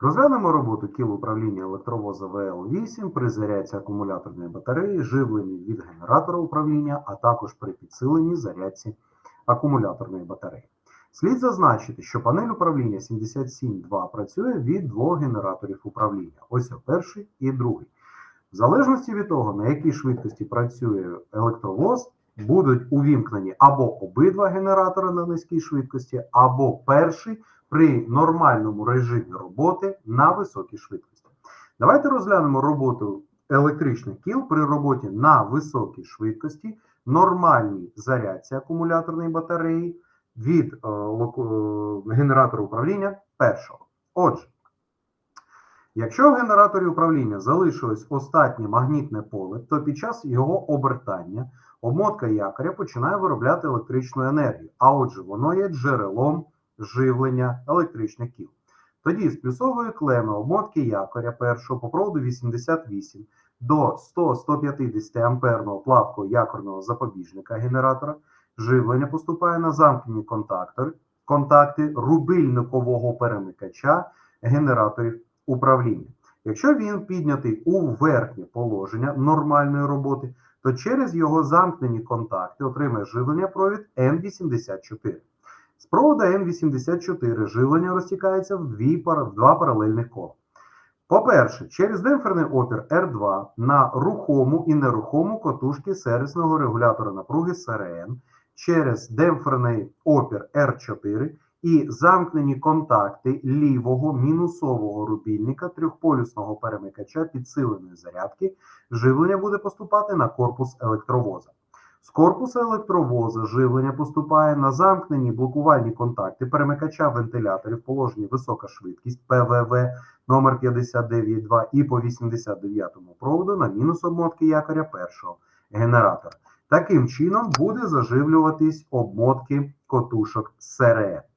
Розглянемо роботу кіл управління електровоза ВЛ-8 при зарядці акумуляторної батареї, живленні від генератора управління, а також при підсиленні зарядці акумуляторної батареї. Слід зазначити, що панель управління 77.2 працює від двох генераторів управління. Ось перший і другий. В залежності від того, на якій швидкості працює електровоз, будуть увімкнені або обидва генератори на низькій швидкості, або перший при нормальному режимі роботи на високій швидкості. Давайте розглянемо роботу електричних кіл при роботі на високій швидкості, нормальній зарядці акумуляторної батареї від е, е, генератора управління першого. Отже, якщо в генераторі управління залишилось остатнє магнітне поле, то під час його обертання обмотка якоря починає виробляти електричну енергію, а отже, воно є джерелом живлення електричних кіл. Тоді з плюсової клеми обмотки якоря першого по проводу 88 до 100-150 амперного плавкого якорного запобіжника генератора живлення поступає на замкнені контактори, контакти рубильникового перемикача генераторів управління. Якщо він піднятий у верхнє положення нормальної роботи, то через його замкнені контакти отримає живлення провід N84. З провода N84 живлення розтікається в, дві, в два паралельних кола. По-перше, через демпферний опір R2 на рухому і нерухому котушки сервісного регулятора напруги СРН через демпферний опір R4 і замкнені контакти лівого мінусового рубільника трьохполюсного перемикача підсиленої зарядки, живлення буде поступати на корпус електровоза. З корпуса електровоза живлення поступає на замкнені блокувальні контакти перемикача вентиляторів положенні висока швидкість ПВВ номер 59.2 і по 89-му проводу на мінус обмотки якоря першого генератора. Таким чином буде заживлюватись обмотки котушок СРН.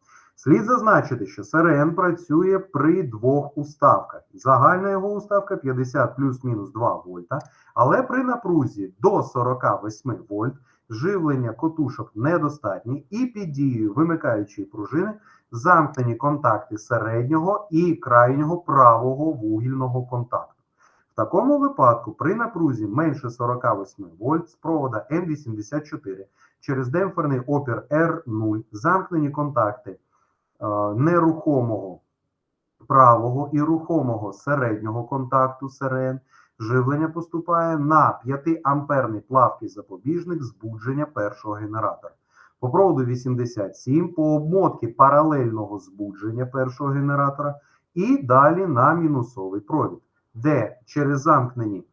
Слід зазначити, що СРН працює при двох уставках. Загальна його уставка 50 плюс-мінус 2 вольта, але при напрузі до 48 вольт живлення котушок недостатні і під дією вимикаючої пружини замкнені контакти середнього і крайнього правого вугільного контакту. В такому випадку при напрузі менше 48 вольт з провода М84 через демпферний опір R0 замкнені контакти нерухомого правого і рухомого середнього контакту СРН живлення поступає на 5-амперний плавкий запобіжник збудження першого генератора. По проводу 87 по обмотки паралельного збудження першого генератора і далі на мінусовий провід, де через замкнені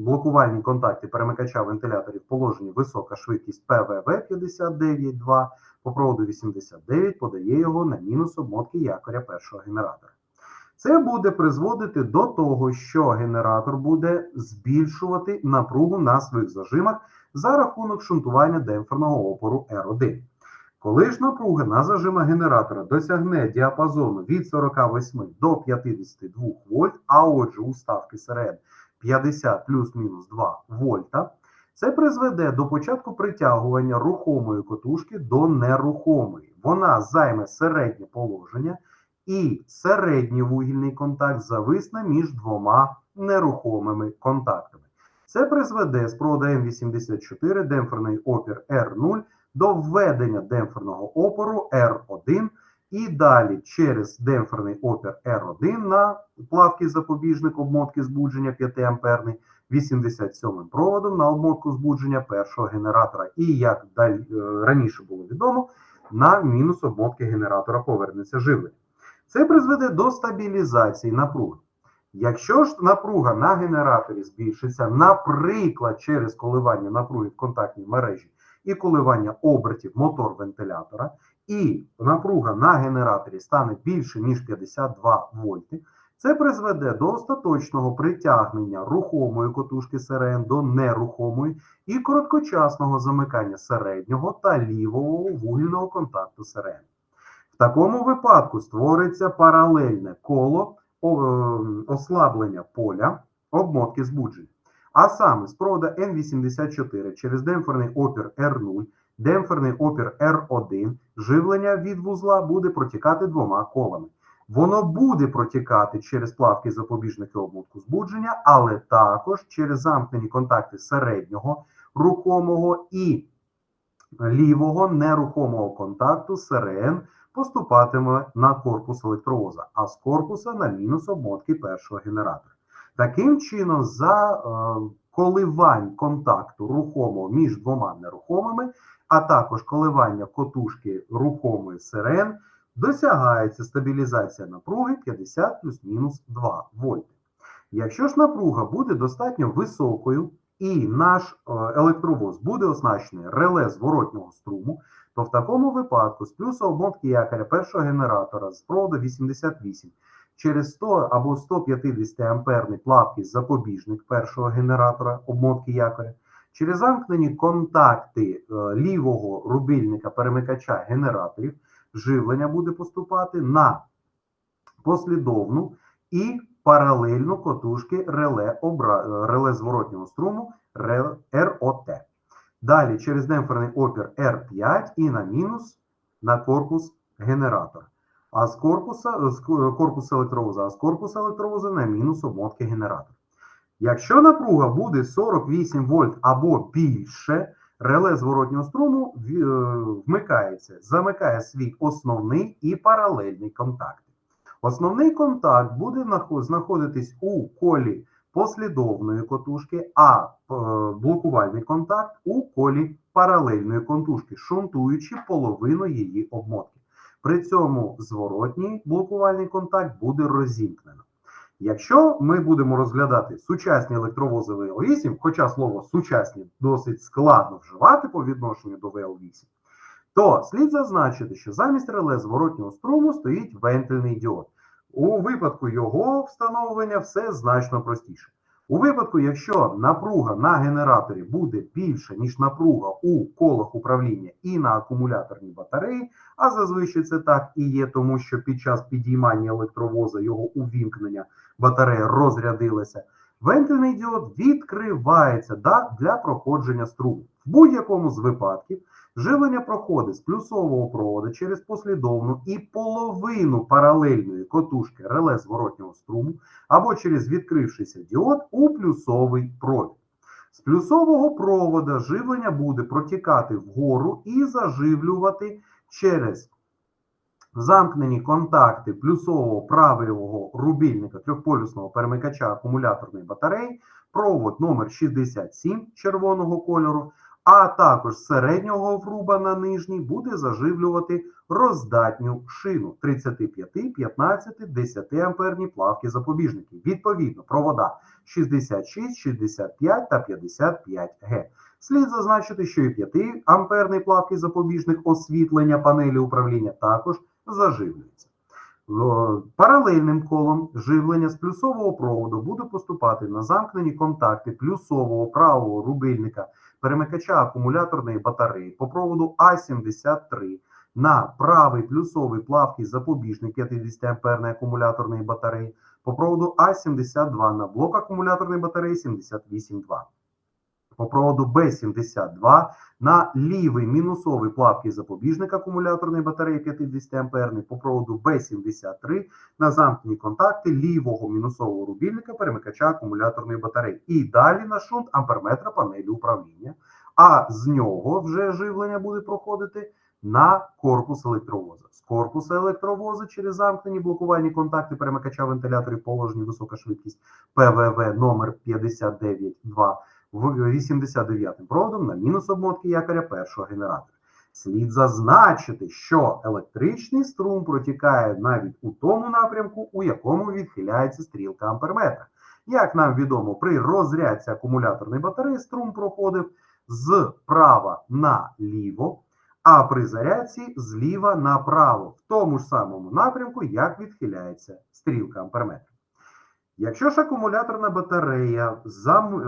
блокувальні контакти перемикача вентиляторів положені висока швидкість ПВВ 59.2 по проводу 89 подає його на мінус обмотки якоря першого генератора. Це буде призводити до того, що генератор буде збільшувати напругу на своїх зажимах за рахунок шунтування демпферного опору R1. Коли ж напруга на зажимах генератора досягне діапазону від 48 до 52 вольт, а отже уставки серед 50 плюс-мінус 2 вольта, це призведе до початку притягування рухомої котушки до нерухомої. Вона займе середнє положення і середній вугільний контакт зависне між двома нерухомими контактами. Це призведе з провода М84 демпферний опір R0 до введення демпферного опору R1 і далі через демпферний опір R1 на плавкий запобіжник обмотки збудження 5 амперний 87 проводом на обмотку збудження першого генератора. І як далі, е, раніше було відомо, на мінус обмотки генератора повернеться живлення. Це призведе до стабілізації напруги. Якщо ж напруга на генераторі збільшиться, наприклад, через коливання напруги в контактній мережі і коливання обертів мотор вентилятора, і напруга на генераторі стане більше, ніж 52 вольти, це призведе до остаточного притягнення рухомої котушки СРН до нерухомої і короткочасного замикання середнього та лівого вугільного контакту СРН. В такому випадку створиться паралельне коло е, ослаблення поля обмотки збудження. А саме з провода N84 через демпферний опір R0, демпферний опір R1, живлення від вузла буде протікати двома колами. Воно буде протікати через плавки запобіжники обмотку збудження, але також через замкнені контакти середнього рухомого і лівого нерухомого контакту СРН поступатиме на корпус електровоза, а з корпуса на мінус обмотки першого генератора. Таким чином, за е, коливань контакту рухомого між двома нерухомими, а також коливання котушки рухомої СРН, досягається стабілізація напруги 50 плюс-мінус 2 вольти. Якщо ж напруга буде достатньо високою, і наш е, електровоз буде оснащений реле зворотнього струму, то в такому випадку з плюсу обмотки якоря першого генератора з проводу 88 через 100 або 150 амперний плавкий запобіжник першого генератора обмотки якоря, через замкнені контакти е, лівого рубильника перемикача генераторів, живлення буде поступати на послідовну і паралельну котушки реле, обра... е, реле зворотнього струму РОТ. Далі через демпферний опір R5 і на мінус на корпус генератора. А з корпуса, з ко- корпуса електровоза, а з корпуса електровоза на мінус обмотки генератора. Якщо напруга буде 48 вольт або більше, реле зворотнього струму е, вмикається, замикає свій основний і паралельний контакти. Основний контакт буде знаходитись у колі послідовної котушки, а е, блокувальний контакт у колі паралельної контушки, шунтуючи половину її обмотки. При цьому зворотній блокувальний контакт буде розімкнено. Якщо ми будемо розглядати сучасні електровози ВЛ8, хоча слово сучасні досить складно вживати по відношенню до ВЛ8, то слід зазначити, що замість реле зворотнього струму стоїть вентильний діод. У випадку його встановлення все значно простіше. У випадку, якщо напруга на генераторі буде більша, ніж напруга у колах управління і на акумуляторній батареї, а зазвичай це так і є, тому що під час підіймання електровоза його увімкнення батарея розрядилася, вентильний діод відкривається для проходження струму. В будь-якому з випадків живлення проходить з плюсового проводу через послідовну і половину паралельної котушки реле зворотнього струму або через відкрившийся діод у плюсовий провід. З плюсового провода живлення буде протікати вгору і заживлювати через замкнені контакти плюсового правильного рубільника трьохполюсного перемикача акумуляторної батареї, провод номер 67 червоного кольору, а також середнього вруба на нижній буде заживлювати роздатню шину 35, 15, 10 амперні плавки запобіжників. Відповідно, провода 66, 65 та 55 Г. Слід зазначити, що і 5 амперний плавкий запобіжник освітлення панелі управління також заживлюється. Паралельним колом живлення з плюсового проводу буде поступати на замкнені контакти плюсового правого рубильника перемикача акумуляторної батареї по проводу А73 на правий плюсовий плавкий запобіжник 50 амперної акумуляторної батареї по проводу А72 на блок акумуляторної батареї 78.2. По проводу Б72 на лівий мінусовий плавкий запобіжник акумуляторної батареї 50 амперний по проводу Б73 на замкнені контакти лівого мінусового рубільника перемикача акумуляторної батареї. І далі на шунт амперметра панелі управління. А з нього вже живлення буде проходити на корпус електровоза. З корпуса електровоза через замкнені блокувальні контакти перемикача вентиляторів положені висока швидкість ПВВ номер 592 в 89 проводом на мінус обмотки якоря першого генератора. Слід зазначити, що електричний струм протікає навіть у тому напрямку, у якому відхиляється стрілка амперметра. Як нам відомо, при розрядці акумуляторної батареї струм проходив з права на ліво, а при зарядці зліва направо, в тому ж самому напрямку, як відхиляється стрілка амперметра. Якщо ж акумуляторна батарея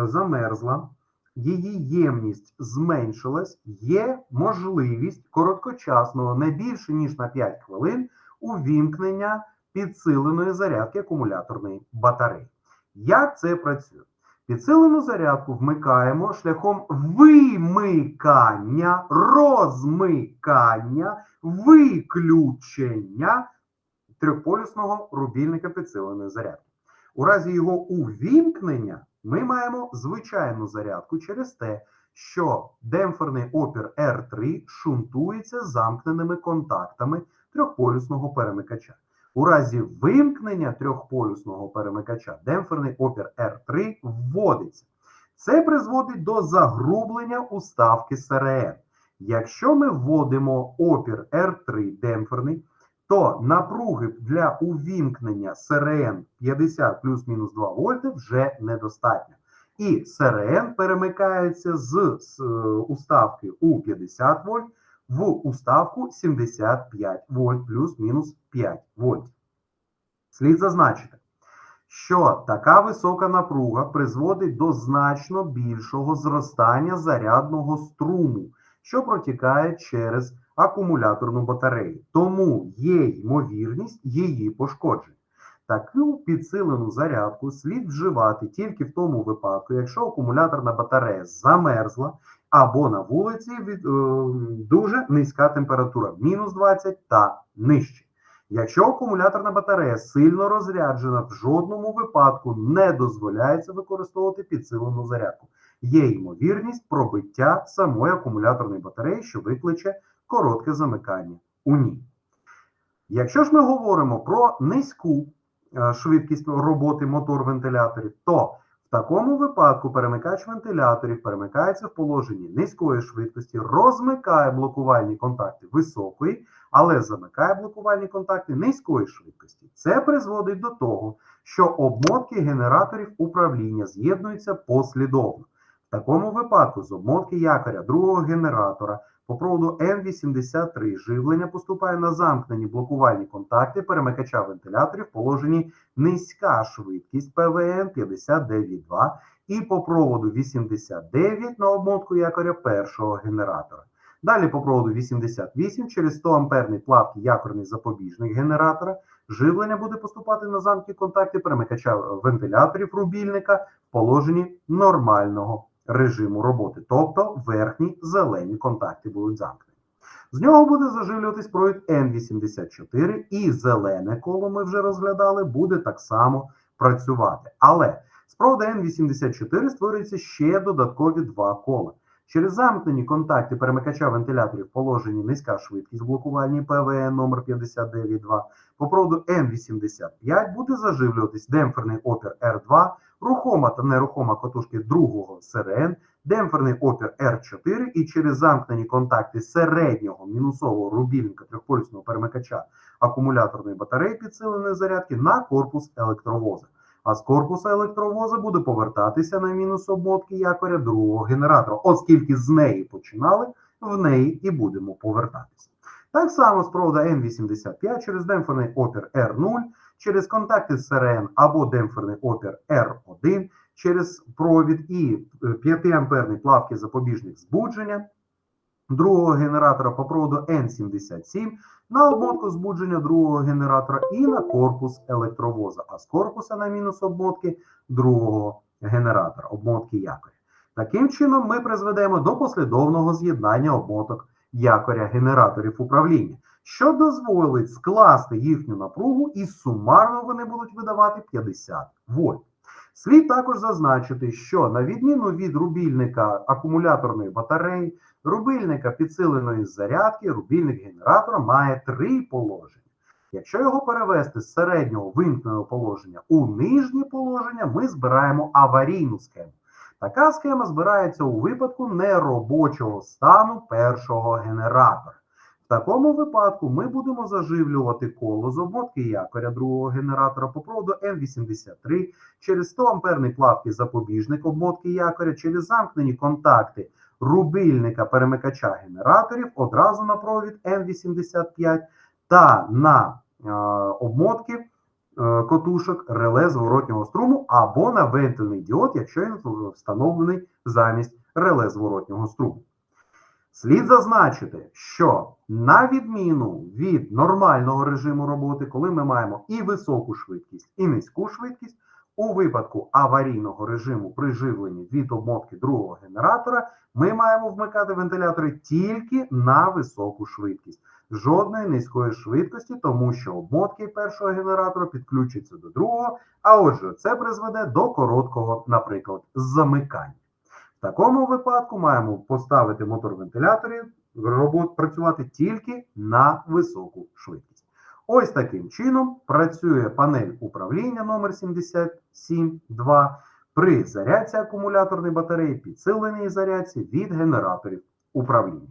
замерзла, її ємність зменшилась, є можливість короткочасного, не більше ніж на 5 хвилин, увімкнення підсиленої зарядки акумуляторної батареї. Як це працює? Підсилену зарядку вмикаємо шляхом вимикання, розмикання, виключення трьохполюсного рубільника підсиленої зарядки. У разі його увімкнення ми маємо звичайну зарядку через те, що демпферний опір R3 шунтується замкненими контактами трьохполюсного перемикача. У разі вимкнення трьохполюсного перемикача демпферний опір R3 вводиться. Це призводить до загрублення уставки СРН. Якщо ми вводимо опір R3 демпферний, то напруги для увімкнення СРН 50 плюс-мінус 2 вольти вже недостатньо. І СРН перемикається з, з е, уставки у 50 вольт в уставку 75 вольт плюс-мінус 5 вольт. Слід зазначити, що така висока напруга призводить до значно більшого зростання зарядного струму, що протікає через акумуляторну батарею. Тому є ймовірність її пошкодження. Таку підсилену зарядку слід вживати тільки в тому випадку, якщо акумуляторна батарея замерзла або на вулиці від, е, дуже низька температура, мінус 20 та нижче. Якщо акумуляторна батарея сильно розряджена, в жодному випадку не дозволяється використовувати підсилену зарядку. Є ймовірність пробиття самої акумуляторної батареї, що викличе коротке замикання у ній. Якщо ж ми говоримо про низьку е, швидкість роботи мотор-вентиляторів, то в такому випадку перемикач вентиляторів перемикається в положенні низької швидкості, розмикає блокувальні контакти високої, але замикає блокувальні контакти низької швидкості. Це призводить до того, що обмотки генераторів управління з'єднуються послідовно. В такому випадку з обмотки якоря другого генератора по проводу М83 живлення поступає на замкнені блокувальні контакти перемикача вентиляторів в положенні низька швидкість ПВН 59.2 і по проводу 89 на обмотку якоря першого генератора. Далі по проводу 88 через 100 амперний плавкий якорний запобіжник генератора живлення буде поступати на замкні контакти перемикача вентиляторів рубільника в положенні нормального режиму роботи, тобто верхні зелені контакти будуть замкнені. З нього буде заживлюватись провід N84, і зелене коло ми вже розглядали, буде так само працювати. Але з проводу N84 створюється ще додаткові два кола. Через замкнені контакти перемикача вентиляторів в положенні низька швидкість блокувальні ПВН номер 592 по проводу N85 буде заживлюватись демпферний опір R2, рухома та нерухома котушки другого СРН, демпферний опір R4 і через замкнені контакти середнього мінусового рубільника трьохполюсного перемикача акумуляторної батареї підсиленої зарядки на корпус електровоза. А з корпуса електровоза буде повертатися на мінус обмотки якоря другого генератора, оскільки з неї починали, в неї і будемо повертатися. Так само з провода N85 через демпферний опір R0, через контакти з СРН або демпферний опір R1, через провід і 5-амперний плавкий запобіжник збудження другого генератора по проводу N77 на обмотку збудження другого генератора і на корпус електровоза, а з корпуса на мінус обмотки другого генератора, обмотки якоря. Таким чином, ми призведемо до послідовного з'єднання обмоток якоря генераторів управління, що дозволить скласти їхню напругу і сумарно вони будуть видавати 50 вольт. Слід також зазначити, що на відміну від рубільника акумуляторної батареї, рубильника підсиленої зарядки, рубільник генератора має три положення. Якщо його перевести з середнього вимкненого положення у нижнє положення, ми збираємо аварійну схему. Така схема збирається у випадку неробочого стану першого генератора. В такому випадку ми будемо заживлювати коло з обмотки якоря другого генератора по проводу М83 через 100 амперний плавкий запобіжник обмотки якоря через замкнені контакти рубильника перемикача генераторів одразу на провід М85 та на е, обмотки е, котушок реле зворотнього струму або на вентильний діод, якщо він встановлений замість реле зворотнього струму. Слід зазначити, що на відміну від нормального режиму роботи, коли ми маємо і високу швидкість, і низьку швидкість, у випадку аварійного режиму при живленні від обмотки другого генератора, ми маємо вмикати вентилятори тільки на високу швидкість. жодної низької швидкості, тому що обмотки першого генератора підключаться до другого, а отже, це призведе до короткого, наприклад, замикання. В такому випадку маємо поставити мотор вентиляторів робот працювати тільки на високу швидкість. Ось таким чином працює панель управління номер 77.2 при зарядці акумуляторної батареї, підсиленій зарядці від генераторів управління.